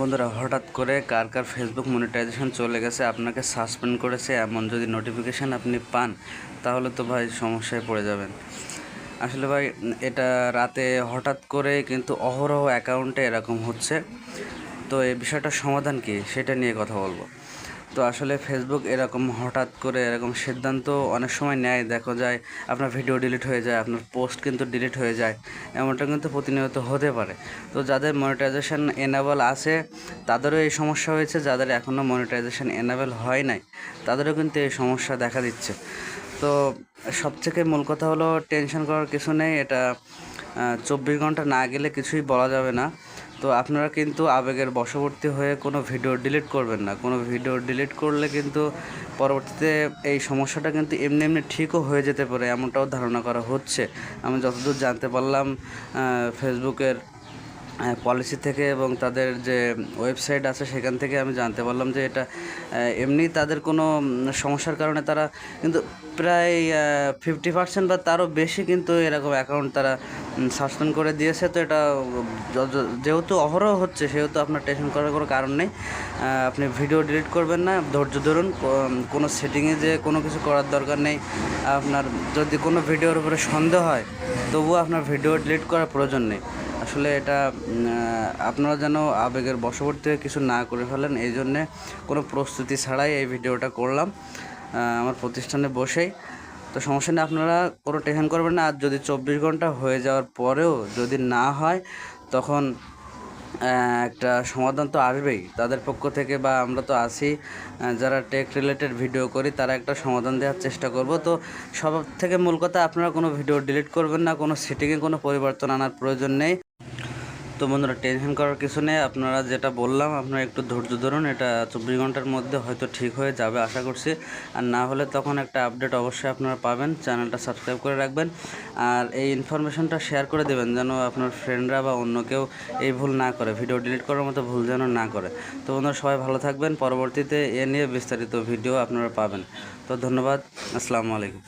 বন্ধুরা, হঠাৎ করে কার কার ফেসবুক মনিটাইজেশন চলে গেছে, আপনাকে সাসপেন্ড করেছে, এমন যদি নোটিফিকেশান আপনি পান, তাহলে তো ভাই সমস্যায় পড়ে যাবেন। আসলে ভাই, এটা রাতে হঠাৎ করে কিন্তু অহরহ অ্যাকাউন্টে এরকম হচ্ছে। তো এই বিষয়টার সমাধান কি, সেটা নিয়ে কথা বলব। তো আসলে ফেসবুক এরকম হঠাৎ করে এরকম সিদ্ধান্ত অনেক সময় নেয়। দেখো যায় আপনার ভিডিও ডিলিট হয়ে যায়, আপনার পোস্ট কিন্তু ডিলিট হয়ে যায়। এমনটা কিন্তু প্রতিনিয়ত হতে পারে। তো যাদের মনিটাইজেশন এনাবেল আছে, তাদেরও এই সমস্যা হয়েছে। যাদের এখনও মনিটাইজেশন এনাবেল হয় নাই, তাদেরও কিন্তু এই সমস্যা দেখা দিচ্ছে। তো সবথেকে মূল কথা হলো টেনশন করার কিছু নেই। এটা চব্বিশ ঘণ্টা না গেলে কিছুই বলা যাবে না। তো আপনারা কিন্তু আবেগের বশবর্তী হয়ে কোনো ভিডিও ডিলিট করবেন না। কোনো ভিডিও ডিলিট করলে কিন্তু পরবর্তীতে এই সমস্যাটা কিন্তু এমনি এমনি ঠিকও হয়ে যেতে পারে, এমনটাও ধারণা করা হচ্ছে। আমি যতদূর জানতে পারলাম ফেসবুকের পলিসি থেকে এবং তাদের যে ওয়েবসাইট আছে সেখান থেকে আমি জানতে পারলাম যে এটা এমনি তাদের কোনো সমস্যার কারণে তারা কিন্তু প্রায় ফিফটি পার্সেন্ট বা তারও বেশি কিন্তু এরকম অ্যাকাউন্ট তারা সাসপেন্ড করে দিয়েছে। তো এটা যেহেতু অহরহ হচ্ছে, সেহেতু আপনার টেনশন করার কোনো কারণ নেই। আপনি ভিডিও ডিলিট করবেন না, ধৈর্য ধরুন কোনো সেটিংয়ে যে কোনো কিছু করার দরকার নেই। আপনার যদি কোনো ভিডিওর উপরে সন্দেহ হয়, তবুও আপনার ভিডিও ডিলিট করার প্রয়োজন নেই। আসলে এটা আপনারা যেন আবেগের বশবর্তী কিছু না করে ফেলেন, এই জন্যে কোনো প্রস্তুতি ছাড়াই এই ভিডিওটা করলাম আমার প্রতিষ্ঠানে বসেই। তো সমস্যা নেই, আপনারা কোনো টেনশন করবেন না, আর যদি চব্বিশ ঘণ্টা হয়ে যাওয়ার পরেও যদি না হয়, তখন একটা সমাধান তো আসবেই। তাদের পক্ষ থেকে বা আমরা তো আছি যারা টেক রিলেটেড ভিডিও করি, তারা একটা সমাধান দেওয়ার চেষ্টা করব। তো সব থেকে মূল কথা, আপনারা কোনো ভিডিও ডিলিট করবেন না, কোনো সেটিংয়ে কোনো পরিবর্তন আনার প্রয়োজন নেই। তো বন্ধুরা টেনশন করার কিছু নেই। আপনারা যেটা বললাম, আপনারা একটু ধৈর্য ধরুন। এটা চব্বিশ ঘণ্টার মধ্যে হয়তো ঠিক হয়ে যাবে, আশা করছি। আর না হলে তখন একটা আপডেট অবশ্যই আপনারা পাবেন। চ্যানেলটা সাবস্ক্রাইব করে রাখবেন। আর এই ইনফরমেশনটা শেয়ার করে দেবেন, যেন আপনার ফ্রেন্ডরা বা অন্য কেউ এই ভুল না করে ভিডিও ডিলিট করার মতো ভুল যেন না করে। তো বন্ধুরা, সবাই ভালো থাকবেন। পরবর্তীতে এ নিয়ে বিস্তারিত ভিডিও আপনারা পাবেন। তো ধন্যবাদ। আসসালামু আলাইকুম।